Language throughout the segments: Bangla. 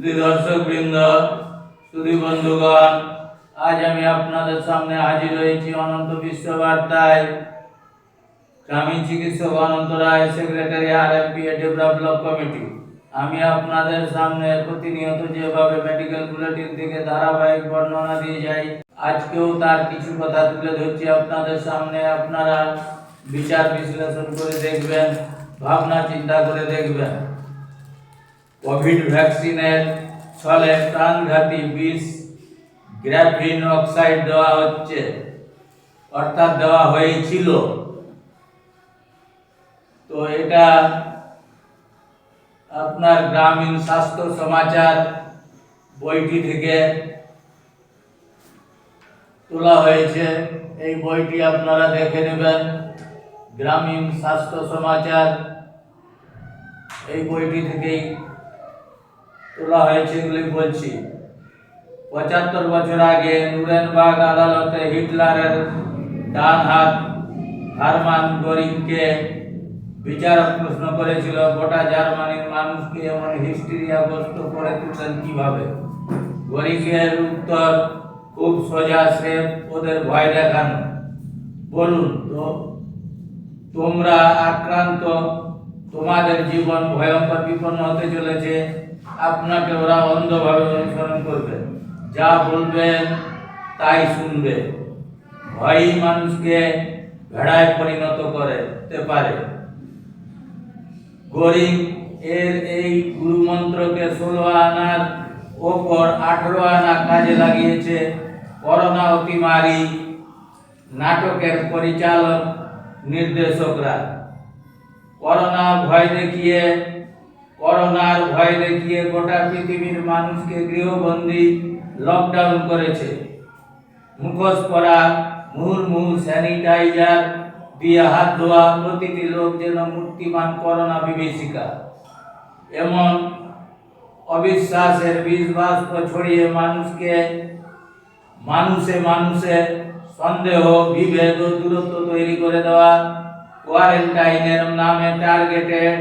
দর্শক বৃন্দ সুধী বন্ধুগণ, আজ আমি আপনাদের সামনে হাজির হয়েছি অনন্ত বিশ্ব বার্তায় গ্রামীণ চিকিৎসক Ananta Roy, secretary R M P develop committee আমি আপনাদের সামনে প্রতিনিয়ত যেভাবে মেডিকেল বুলেটিন থেকে ধারাবাহিক বর্ণনা দিয়ে যাই, আজকেও তার কিছু কথা তুলে ধরছি আপনাদের সামনে। আপনারা বিচার বিশ্লেষণ করে দেখবেন, ভাবনা চিন্তা করে দেখবেন। কোভিড ভ্যাকসিনের ছলে প্রাণঘাতী বিষ গ্রাফিন অক্সাইড দেওয়া হচ্ছে, অর্থাৎ দেওয়া হয়েছিল। তো এটা আপনার গ্রামীণ স্বাস্থ্য সমাচার বইটি থেকে তোলা হয়েছে। এই বইটি আপনারা দেখে নেবেন। গ্রামীণ স্বাস্থ্য সমাচার এই বইটি থেকেই তোলা হয়েছে এগুলি বলছি। পঁচাত্তর বছর আগে নুরেনবার্গ আদালতে হিটলারের ডান হাত হারমান গোরিংকে বিচারক প্রশ্ন করেছিল, গোটা জার্মানির মানুষকে এমন হিস্টেরিয়াগ্রস্ত করে তুললেন কীভাবে? গোরিংয়ের উত্তর, খুব সোজা, সে ওদের ভয় দেখানো। বলুন তো, তোমরা আক্রান্ত, তোমাদের জীবন ভয়ঙ্কর বিপন্ন হতে চলেছে। আপনাকে ওরা অন্ধভাবে অনুসরণ করবে। যা বলবেন তাই শুনবে। ভয়ই মানুষকে ভেড়ায় পরিণত করতে পারে। গরিব এর এই গুরুমন্ত্রকে ষোলো আনার ওপর আঠারো আনা কাজে লাগিয়েছে করোনা অতিমারি নাটকের পরিচালক নির্দেশকরা। করোনা ভয় দেখিয়ে করোনার ভয় দেখিয়ে গোটা পৃথিবীর মানুষকে গৃহবন্দী লকডাউন করেছে। মুখোশ পরা, মুহুর্মুহু স্যানিটাইজার দিয়ে হাত ধোয়া, প্রতিটি লোক যেন মূর্তিমান করোনা বিভীষিকা। এমন অবিশ্বাসের বীজ ছড়িয়ে মানুষকে, মানুষে মানুষে সন্দেহ, বিভেদ দূরত্ব তৈরি করে দেওয়া কোয়ারেন্টাইনের নামে টার্গেটেড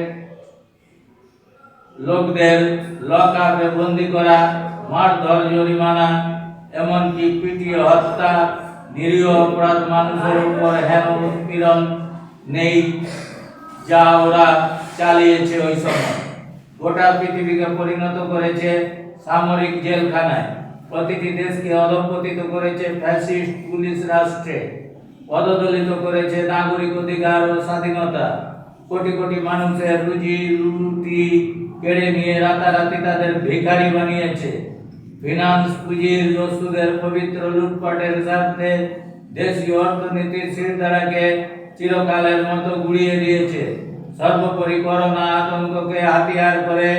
লোকদের লক আপে বন্দি করা, মারধর, জরিমানা, এমনকি পিটিয়ে হত্যা, নিরীহ অপরাধ মানুষের উপর হেন উৎপীড়ন নেই, যা ওরা চালিয়েছে ওই সময়। গোটা পৃথিবীকে পরিণত করেছে সামরিক জেলখানায়। প্রতিটি দেশকে অধপতিত করেছে ফ্যাসিস্ট পুলিশ রাষ্ট্রে। পদদলিত করেছে নাগরিক অধিকার ও স্বাধীনতা। কোটি কোটি মানুষের রুজি, রুটি কেড়ে নিয়ে রাতারাতি তাদের ভিখারি বানিয়েছে। ফিনান্স পুঁজির দস্যুদের পবিত্র লুটপাটের স্বার্থে দেশীয় অর্থনীতির শিরদাঁড়াকে চিরকালের মতো গুড়িয়ে দিয়েছে। সর্বোপরি করোনা আতঙ্ককে হাতিয়ার করে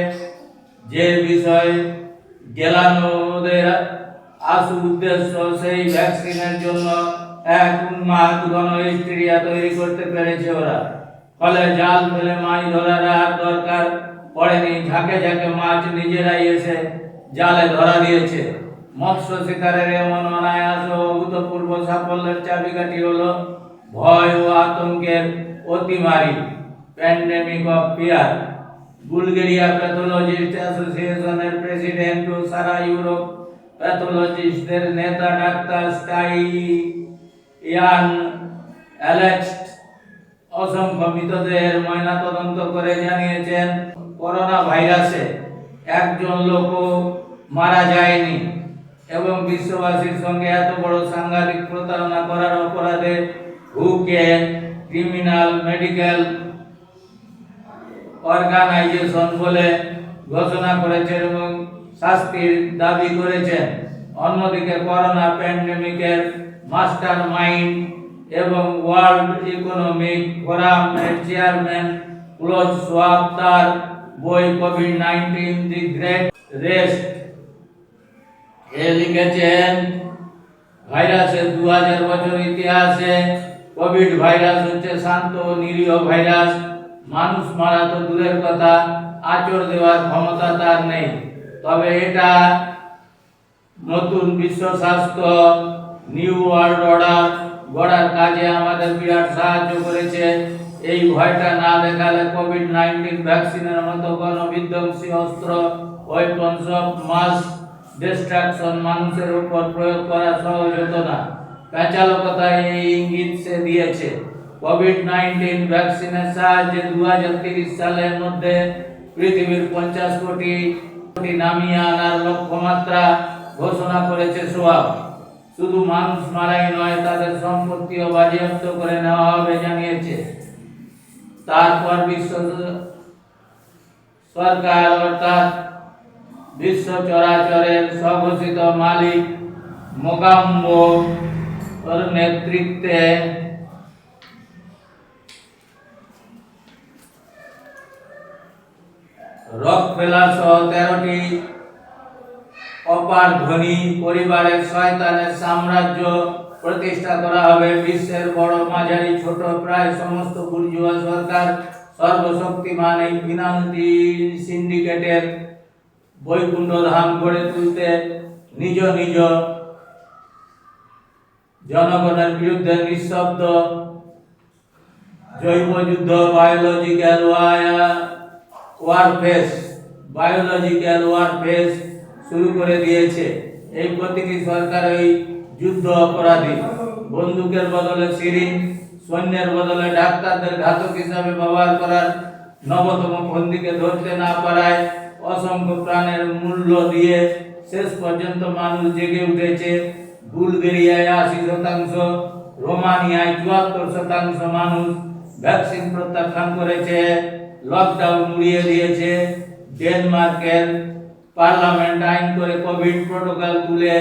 যে বিষয় গেলানো ওদের আশু উদ্দেশ্য, সেই ভ্যাকসিনের জন্য এক উন্মাদ হিস্টেরিয়া তৈরি করতে পেরেছে ওরা। ফলে জাল ফেলে মাছ ধরার আর দরকার। পড়েনি, ঝাঁকে ঝাঁকে মাছ নিজেরাই এসে জালে ধরা দিয়েছে। মৎস্য শিকারের এমন অনায়াস অভূতপূর্ব সাফল্যের চাবিকাঠি হলো ভয় ও আতঙ্কের অতিমারি pandemic of fear Bulgaria pathologist অ্যাসোসিয়েশনের প্রেসিডেন্ট ও সারা ইউরোপ প্যাথোলজিস্টদের নেতা ডাক্তার স্টাই ইয়ান অ্যালেক্স অসংখ্য মৃতদেহের ময়নাতদন্ত করে জানিয়েছেন। করোনা ভাইরাসে একজন লোকও মারা যায়নি এবং বিশ্ববাসীর সঙ্গে এত বড় সাংঘাতিক প্রতারণা করার অপরাধে হুকে ক্রিমিনাল মেডিকেল অর্গানাইজেশন বলে ঘোষণা করেছেন এবং শাস্তির দাবি করেছেন। অন্যদিকে করোনা প্যান্ডেমিকের মাস্টার মাইন্ড এবং ওয়ার্ল্ড ইকোনমিক ফোরামের চেয়ারম্যান ক্লোজ সোয়াব তার বই covid nineteen the great reset. এ লিখেছেন ভাইরাসের দু হাজার বছর ইতিহাসে। কোভিড ভাইরাস হচ্ছে শান্ত নিরীহ ভাইরাস। মানুষ মারা তো দূরের কথা আচর দেওয়ার ক্ষমতা তার নেই। তবে এটা নতুন বিশ্ব স্বাস্থ্য, নিউ ওয়ার্ল্ড অর্ডার গড়ার কাজে আমাদের বিরাট সাহায্য করেছে। এই ভয়টা না দেখালে কোভিড নাইন্টিন ভ্যাকসিনের মতো কোনো বিধ্বংসী অস্ত্র ওয়েপন্স অফ মাস ডিস্ট্রাকশন মানুষের উপর প্রয়োগ করা সহজ হতো না। পেঁচালকতায় এই ইঙ্গিত সে দিয়েছে। কোভিড নাইন্টিন ভ্যাকসিনের সাহায্যে দু সালের মধ্যে পৃথিবীর পঞ্চাশ কোটি কোটি নামিয়ে আনার লক্ষ্যমাত্রা ঘোষণা করেছে সোয়াব। শুধু মানুষ মারাই নয়, তাদের সম্পত্তিও বাজেয়াপ্ত করে নেওয়া হবে জানিয়েছে। তারপর বিশ্ব সরকার অর্থাৎ বিশ্ব চরাচরের স্বঘোষিত মালিক মোগাম্বো ওর নেতৃত্বে রক ফেলার সহ তেরোটি অপার ধনী পরিবারের শয়তানের সাম্রাজ্য প্রতিষ্ঠা করা হবে। বিশ্বের বড় মাঝারি, ছোট প্রায় সমস্ত বুর্জুয়া সরকার সর্বশক্তিমান এই ফিনান্সি সিন্ডিকেটের বৈকুণ্ঠ ধাম গড়ে তুলতে নিজ নিজ জনগণের বিরুদ্ধে নিঃশব্দ জৈব যুদ্ধ বায়োলজিক্যাল ওয়ারফেস বায়োলজিক্যাল ওয়ারফেস শুরু করে দিয়েছে। এই প্রতিটি সরকার ওই যুদ্ধ অপরাধী। বন্দুকের বদলে সিরিঞ্জ সৈন্যের বদলে ডাক্তারদের ঘাতক হিসাবে ব্যবহার করার নবতম ফন্দিকে ধরতে না পারায় অসংখ্য প্রাণের মূল্য দিয়ে শেষ পর্যন্ত মানুষ জেগে উঠেছে। বুলগেরিয়ায় আশি শতাংশ, রোমানিয়ায় চুয়াত্তর শতাংশ মানুষ ভ্যাকসিন প্রত্যাখ্যান করেছে, লকডাউন উড়িয়ে দিয়েছে, ডেনমার্কের পার্লামেন্ট আইন করে কোভিড প্রোটোকল তুলে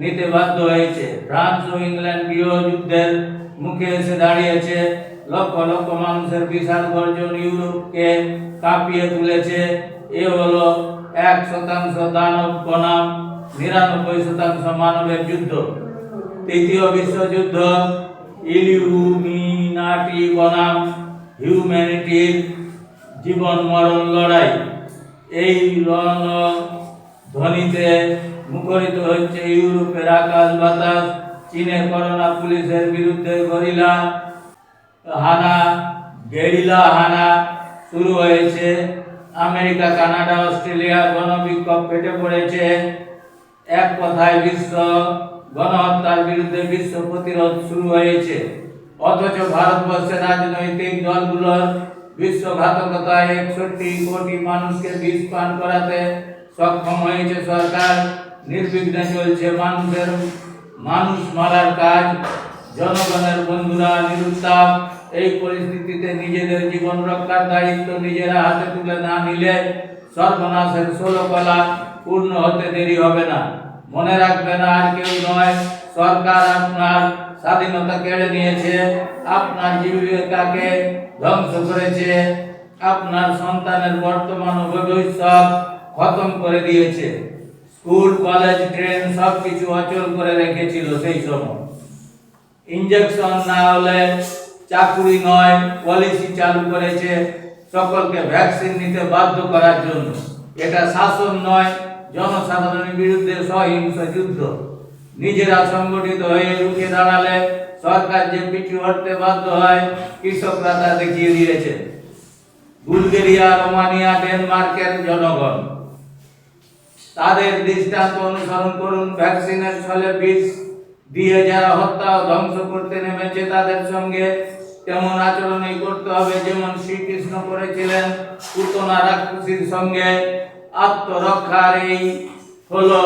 নিতে বাধ্য হয়েছে। ফ্রান্স ও ইংল্যান্ড গৃহযুদ্ধের মুখে এসে দাঁড়িয়েছে। লক্ষ লক্ষ মানুষের বিশাল গর্জন ইউরোপকে কাঁপিয়ে তুলেছে। এ হলো এক শতাংশ দানব বনাম, নিরানব্বই শতাংশ মানবের যুদ্ধ। তৃতীয় বিশ্বযুদ্ধ ইলিউমিনাটি বনাম, হিউম্যানিটির জীবন মরণ লড়াই। এই রণ ধ্বনিতে মুখরিত হচ্ছে ইউরোপের আকাশ বাতাস, চীনের করোনা পুলিশের বিরুদ্ধে গরিলা হানা, গেরিলা হানা শুরু হয়েছে। আমেরিকা, কানাডা, অস্ট্রেলিয়া গণবিক্ষোভ ফেটে পড়েছে। এক কথায় বিশ্ব গণহত্যার বিরুদ্ধে বিশ্ব প্রতিরোধ শুরু হয়েছে। অথচ ভারতবর্ষের রাজনৈতিক দলগুলোর বিশ্বঘাতকতায় একষট্টি কোটি মানুষকে বিষ পান করাতে সক্ষম হয়েছে সরকার নির্বিঘ্নে চলছে মানুষের, মানুষ মারার কাজ, জনগণের বন্ধুরা নিরুত্তাপ, এই পরিস্থিতিতে নিজেদের জীবন রক্ষার দায়িত্ব নিজেরা হাতে তুলে না নিলে সর্বনাশের ষোলো কলা পূর্ণ হতে দেরি হবে না। মনে রাখবেন, আর কেউ নয়, সরকার আপনার স্বাধীনতা কেড়ে নিয়েছে, আপনার জীবিকাকে ধ্বংস করেছে, আপনার সন্তানের বর্তমান ভবিষ্যৎ খতম করে দিয়েছে। স্কুল, কলেজ, ট্রেন সব কিছু অচল করে রেখেছিল সেই সময়। ইঞ্জেকশন না হলে চাকুরি নয়, পলিসি চালু করেছে সকলকে ভ্যাকসিন নিতে বাধ্য করার জন্য। এটা শাসন নয়, জনসাধারণের বিরুদ্ধে সহিংস যুদ্ধ। নিজেরা সংগঠিত হয়ে রুখে দাঁড়ালে সরকার যে পিছু হটতে বাধ্য হয়, কৃষকরা তা দেখিয়ে দিয়েছে। বুলগেরিয়া, রোমানিয়া, ডেনমার্কের জনগণ। তাদের দৃষ্টান্ত অনুসরণ করুন। ভ্যাকসিনের ছলে বিষ দিয়ে যারা হত্যা ধ্বংস করতে নেমেছে তাদের সঙ্গে তেমন আচরণই করতে হবে? যেমন শ্রীকৃষ্ণ করেছিলেন পুতনা রাক্ষসীর সঙ্গে। আত্মরক্ষার এই হলো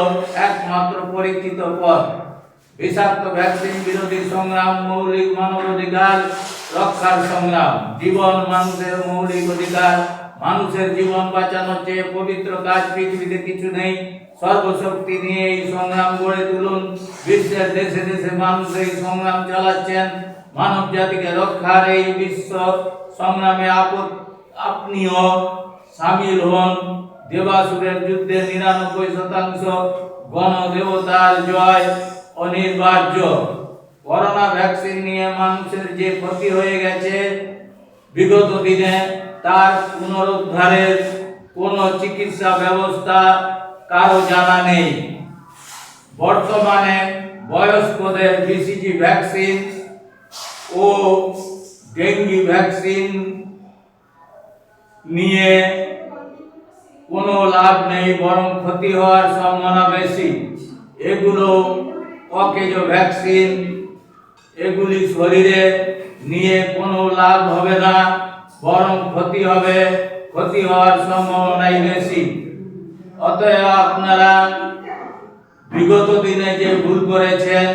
একমাত্র পরিচিত পথ। বিষাক্ত ভ্যাকসিন বিরোধী সংগ্রাম, মৌলিক মানব অধিকার রক্ষার সংগ্রাম। জীবন মানুষের মৌলিক অধিকার মানুষের জীবন বাঁচানোর চেয়ে পবিত্র কাজ পৃথিবীতে কিছু নেই, সর্বশক্তি নিয়ে এই সংগ্রাম গড়ে তুলুন। বিশ্বের দেশে দেশে মানুষ এই সংগ্রাম চালাচ্ছেন। মানব জাতিকে রক্ষার এই বিশ্ব সংগ্রামে আপদ আপনিও সামিল হন। দেবাসুরের যুদ্ধে নিরানব্বই শতাংশ গণদেবতার জয় অনিবার্য। করোনা ভ্যাকসিন নিয়ে মানুষের যে ক্ষতি হয়ে গেছে বিগত দিনে তার পুনরুদ্ধারের কোনো চিকিৎসা ব্যবস্থা কারও জানা নেই। বর্তমানে বয়স্কদের বিসিজি ভ্যাকসিন ও ডেঙ্গি ভ্যাকসিন নিয়ে কোনো লাভ নেই, বরং ক্ষতি হওয়ার সম্ভাবনা বেশি। এগুলো অকেজ ভ্যাকসিন এগুলি শরীরে নিয়ে কোনো লাভ হবে না, বরং ক্ষতি হবে। ক্ষতি হওয়ার সম্ভাবনাই বেশি। অতএব আপনারা বিগত দিনে যে ভুল করেছেন,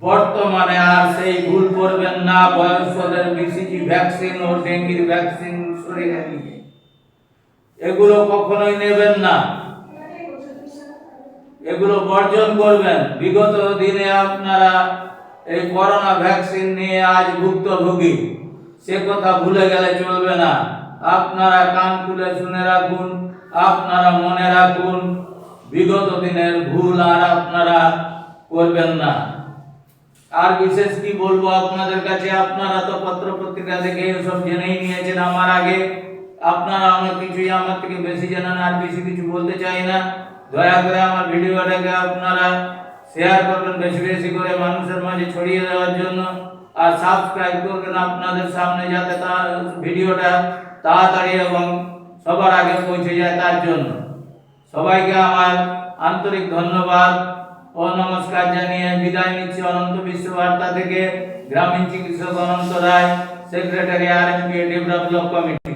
বর্তমানে আর সেই ভুল করবেন না, বয়স্কদের বিসিজি ভ্যাকসিন ও ডেঙ্গির ভ্যাকসিন শরীরে নিয়ে। এগুলো কখনোই নেবেন না। এগুলো বর্জন করবেন। বিগত দিনে আপনারা এই করোনা ভ্যাকসিন নিয়ে আজ ভুক্তভোগী। সে কথা ভুলে গেলে চলবে না। আপনারা কান খুলে শুনে রাখুন, আপনারা মনে রাখুন, বিগত দিনের ভুল আর আপনারা করবেন না। আর বিশেষ কি বলব আপনাদের কাছে? আপনারা তো পত্র পত্রিকা দেখে সব জেনেই নিয়েছেন আমার আগে। আপনারা অনেক কিছুই আমার থেকে বেশি জানেন আর বেশি কিছু বলতে চাই না। দয়া করে আমার ভিডিওটাকে আপনারা শেয়ার করবেন, বেশি বেশি করে মানুষের মাঝে ছড়িয়ে দেওয়ার জন্য। আর সাবস্ক্রাইব করবেন আপনাদের সামনে যাতে তার ভিডিওটা তাড়াতাড়ি এবং সবার আগে পৌঁছে যায় তার জন্য। সবাইকে আমার আন্তরিক ধন্যবাদ ও নমস্কার জানিয়ে বিদায় নিচ্ছি অনন্ত বিশ্ব বার্তা থেকে। গ্রামীণ চিকিৎসক Ananta Roy secretary R M P develop committee